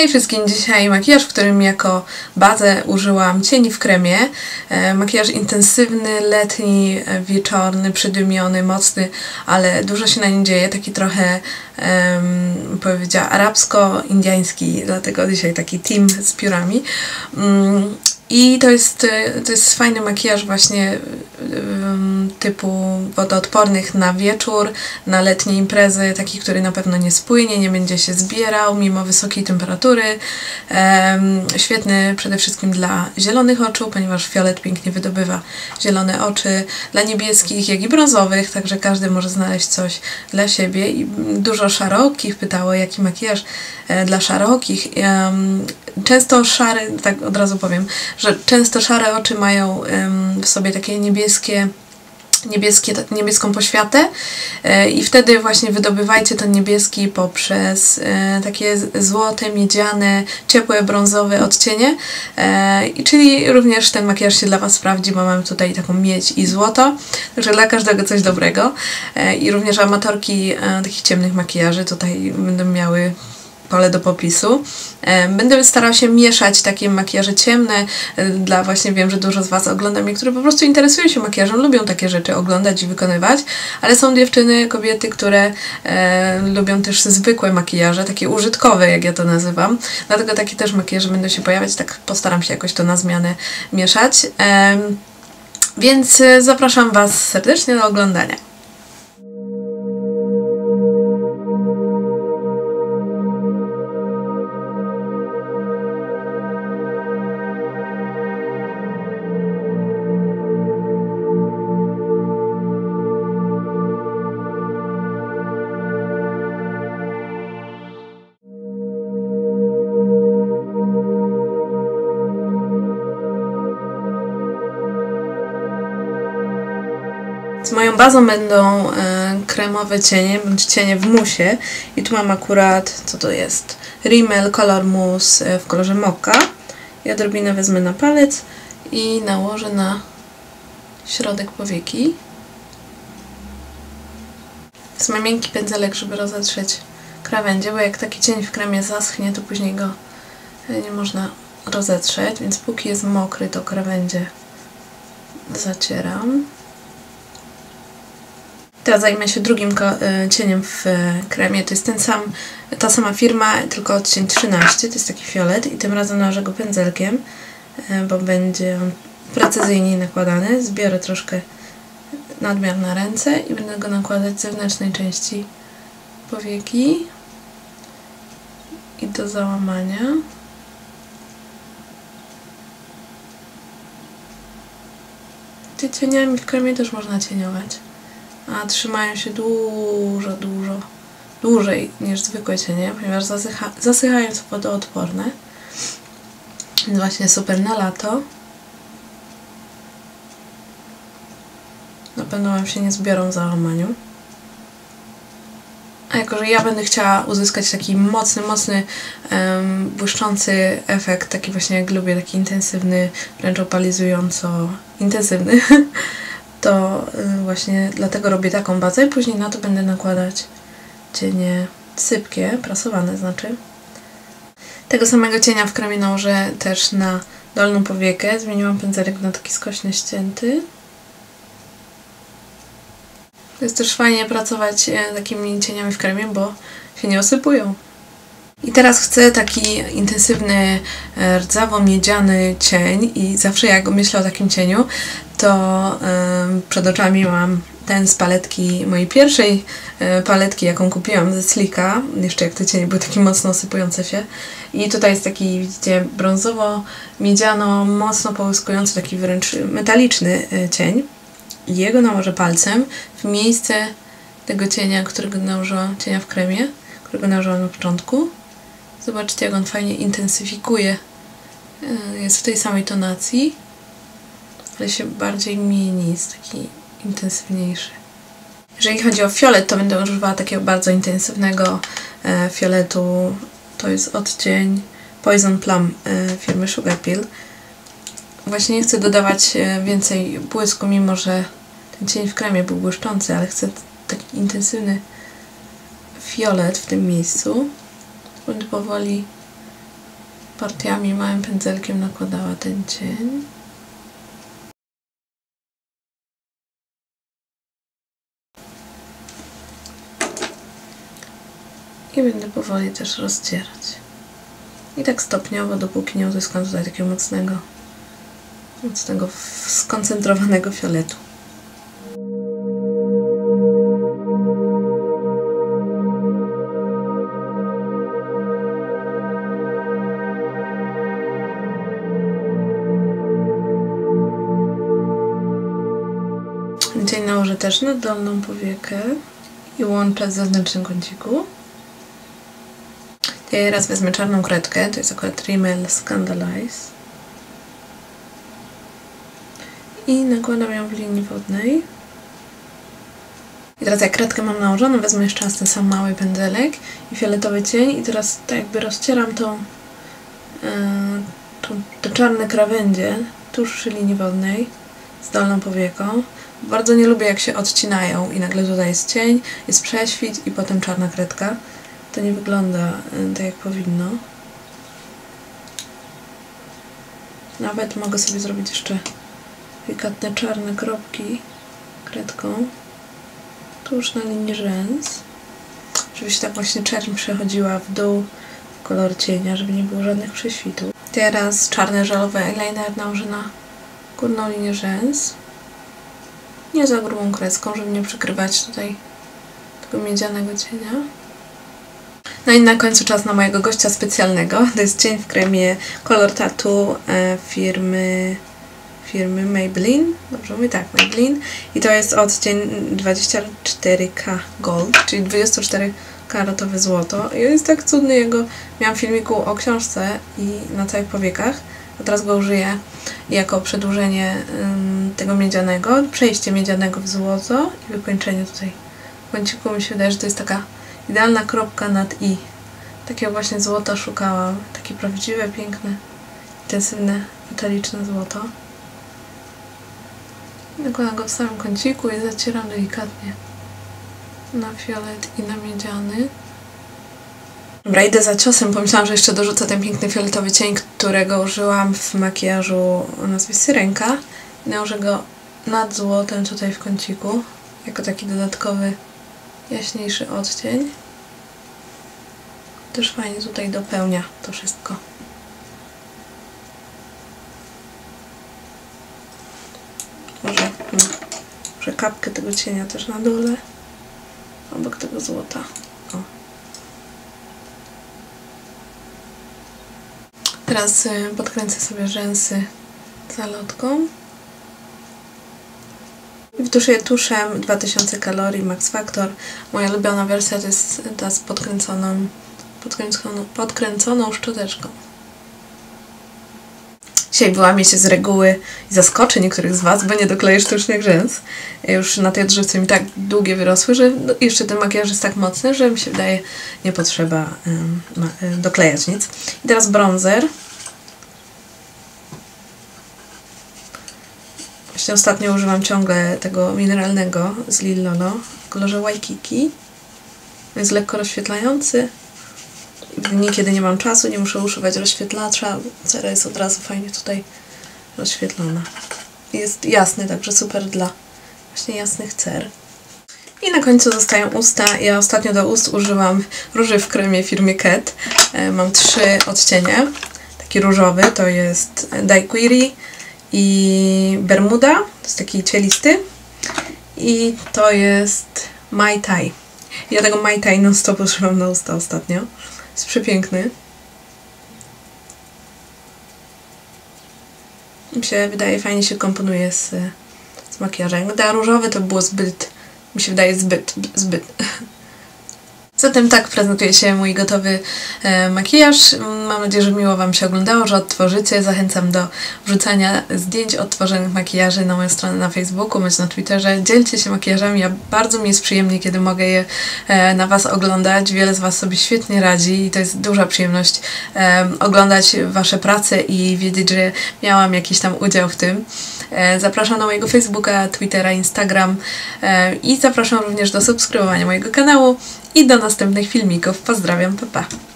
Hej wszystkim, dzisiaj makijaż, w którym jako bazę użyłam cieni w kremie. E, makijaż intensywny, letni, e, wieczorny, przydumiony, mocny, ale dużo się na nim dzieje, taki trochę um, powiedziała arabsko-indiański, dlatego dzisiaj taki team z piórami. Um, i to jest, e, to jest fajny makijaż właśnie um, typu wodoodpornych na wieczór, na letnie imprezy, taki, który na pewno nie spłynie, nie będzie się zbierał mimo wysokiej temperatury. Świetny przede wszystkim dla zielonych oczu, ponieważ fiolet pięknie wydobywa zielone oczy, dla niebieskich, jak i brązowych, także każdy może znaleźć coś dla siebie. I dużo szarokich pytało, jaki makijaż e, dla szarokich. Często szary, tak od razu powiem, że często szare oczy mają w sobie takie niebieskie niebieskie, niebieską poświatę e, i wtedy właśnie wydobywajcie ten niebieski poprzez e, takie złote, miedziane, ciepłe, brązowe odcienie. E, i czyli również ten makijaż się dla Was sprawdzi, bo mamy tutaj taką miedź i złoto, także dla każdego coś dobrego. I również amatorki takich ciemnych makijaży tutaj będą miały pole do popisu. E, będę starała się mieszać takie makijaże ciemne, e, dla właśnie wiem, że dużo z Was ogląda mnie, które po prostu interesują się makijażem, lubią takie rzeczy oglądać i wykonywać, ale są dziewczyny, kobiety, które e, lubią też zwykłe makijaże, takie użytkowe, jak ja to nazywam. Dlatego takie też makijaże będą się pojawiać, tak postaram się jakoś to na zmianę mieszać. E, więc e, zapraszam Was serdecznie do oglądania. Bazą będą e, kremowe cienie, bądź cienie w musie. I tu mam akurat, co to jest? Rimmel Color Mousse w kolorze moka. I odrobinę wezmę na palec i nałożę na środek powieki. Wezmę miękki pędzelek, żeby rozetrzeć krawędzie, bo jak taki cień w kremie zaschnie, to później go e, nie można rozetrzeć, więc póki jest mokry, to krawędzie zacieram. Teraz zajmę się drugim e, cieniem w e, kremie. To jest ten sam, ta sama firma, tylko odcień 13. To jest taki fiolet i tym razem nałożę go pędzelkiem, e, bo będzie on precyzyjniej nakładany. Zbiorę troszkę nadmiar na ręce i będę go nakładać z zewnętrznej części powieki i do załamania. Cieniami w kremie też można cieniować a trzymają się dużo, dużo dłużej niż zwykłe cienie, ponieważ zasycha, zasychają są wodoodporne. Więc właśnie super na lato. Na pewno Wam się nie zbiorą w załamaniu. A jako, że ja będę chciała uzyskać taki mocny, mocny, um, błyszczący efekt, taki właśnie jak lubię, taki intensywny, wręcz opalizująco intensywny, to y, właśnie dlatego robię taką bazę i później na to będę nakładać cienie sypkie, prasowane znaczy. Tego samego cienia w kremie nałożę też na dolną powiekę. Zmieniłam pędzelek na taki skośny ścięty. Jest też fajnie pracować e, takimi cieniami w kremie, bo się nie osypują. I teraz chcę taki intensywny, e, rdzawo-miedziany cień i zawsze jak myślę o takim cieniu, to przed oczami mam ten z paletki, mojej pierwszej e, paletki, jaką kupiłam ze Slika, jeszcze jak te cienie były takie mocno sypujące się. I tutaj jest taki, widzicie, brązowo-miedziano, mocno połyskujący, taki wręcz metaliczny e, cień. Jego nałożę palcem w miejsce tego cienia, którego nałożyłam, cienia w kremie, którego nałożyłam na początku. Zobaczcie, jak on fajnie intensyfikuje. E, jest w tej samej tonacji ale się bardziej mieni, jest taki intensywniejszy. Jeżeli chodzi o fiolet, to będę używała takiego bardzo intensywnego e, fioletu. To jest odcień Poison Plum e, firmy Sugar Pill. Właśnie nie chcę dodawać e, więcej błysku, mimo że ten cień w kremie był błyszczący, ale chcę taki intensywny fiolet w tym miejscu. Będę powoli partiami małym pędzelkiem nakładała ten cień. I będę powoli też rozcierać. I tak stopniowo, dopóki nie uzyskam tutaj takiego mocnego, mocnego, skoncentrowanego fioletu. Cień nałożę też na dolną powiekę i łączę z zewnętrznym kąciku. Teraz wezmę czarną kredkę, to jest akurat Rimmel Scandalize. I nakładam ją w linii wodnej. I teraz jak kredkę mam nałożoną, wezmę jeszcze raz ten sam mały pędzelek i fioletowy cień i teraz tak jakby rozcieram tą, yy, tą te czarne krawędzie tuż przy linii wodnej z dolną powieką. Bardzo nie lubię jak się odcinają i nagle tutaj jest cień, jest prześwit i potem czarna kredka to nie wygląda y, tak jak powinno. Nawet mogę sobie zrobić jeszcze delikatne czarne kropki kredką tuż na linii rzęs. Żeby się tak właśnie czerń przechodziła w dół kolor cienia, żeby nie było żadnych prześwitów. Teraz czarny żelowy eyeliner nałożę na górną linię rzęs. Nie za grubą kreską, żeby nie przykrywać tutaj tego miedzianego cienia. No i na końcu czas na mojego gościa specjalnego. To jest cień w kremie Color Tattoo e, firmy firmy Maybelline. Dobrze mówię? Tak, Maybelline. I to jest odcień 24K Gold, czyli 24 karatowe złoto. I jest tak cudny jego. Miałam filmiku o książce i na całych powiekach. A teraz go użyję jako przedłużenie tego miedzianego, przejście miedzianego w złoto i wykończenie tutaj w mi się wydaje, że to jest taka Idealna kropka nad i. Takiego właśnie złota szukałam. Takie prawdziwe, piękne, intensywne, metaliczne złoto. Nakładam go w samym kąciku i zacieram delikatnie na fiolet i na miedziany. Dobra, idę za ciosem. Pomyślałam, że jeszcze dorzucę ten piękny fioletowy cień, którego użyłam w makijażu o nazwie Syrenka. Nałożę go nad złotem tutaj w kąciku, jako taki dodatkowy jaśniejszy odcień. Też fajnie tutaj dopełnia to wszystko. Może, hmm, może kapkę tego cienia też na dole, obok tego złota. O. Teraz y, podkręcę sobie rzęsy zalotką. Wtuszuję tuszem 2000 kalorii Max Factor. Moja ulubiona wersja to jest ta z podkręconą, podkręconą, podkręconą szczoteczką. Dzisiaj wyłamię się z reguły i zaskoczę niektórych z Was, bo nie dokleję sztucznych rzęs. Już na tej odżywce mi tak długie wyrosły, że jeszcze ten makijaż jest tak mocny, że mi się wydaje nie potrzeba um, doklejać nic. I teraz bronzer. Właśnie ostatnio używam ciągle tego mineralnego z Lilolo w kolorze Waikiki. Jest lekko rozświetlający. Dni, kiedy nie mam czasu, nie muszę używać rozświetlacza. Cera jest od razu fajnie tutaj rozświetlona. Jest jasny, także super dla właśnie jasnych cer. I na końcu zostają usta. Ja ostatnio do ust użyłam róży w kremie firmy Ket. E, mam trzy odcienie. Taki różowy to jest Daiquiri, i Bermuda, to jest taki cielisty i to jest Mai Tai. Ja tego Mai Tai non stop używam na usta ostatnio. Jest przepiękny. Mi się wydaje, fajnie się komponuje z, z makijażem. Gdy różowy to było zbyt, mi się wydaje zbyt, zbyt Zatem tak prezentuje się mój gotowy e, makijaż. Mam nadzieję, że miło Wam się oglądało, że odtworzycie. Zachęcam do wrzucania zdjęć odtworzonych makijaży na moją stronę na Facebooku bądź na Twitterze. Dzielcie się makijażami. Ja bardzo mi jest przyjemnie, kiedy mogę je e, na Was oglądać. Wiele z Was sobie świetnie radzi i to jest duża przyjemność e, oglądać Wasze prace i wiedzieć, że miałam jakiś tam udział w tym. Zapraszam na mojego Facebooka, Twittera, Instagram i zapraszam również do subskrybowania mojego kanału i do następnych filmików. Pozdrawiam, pa pa!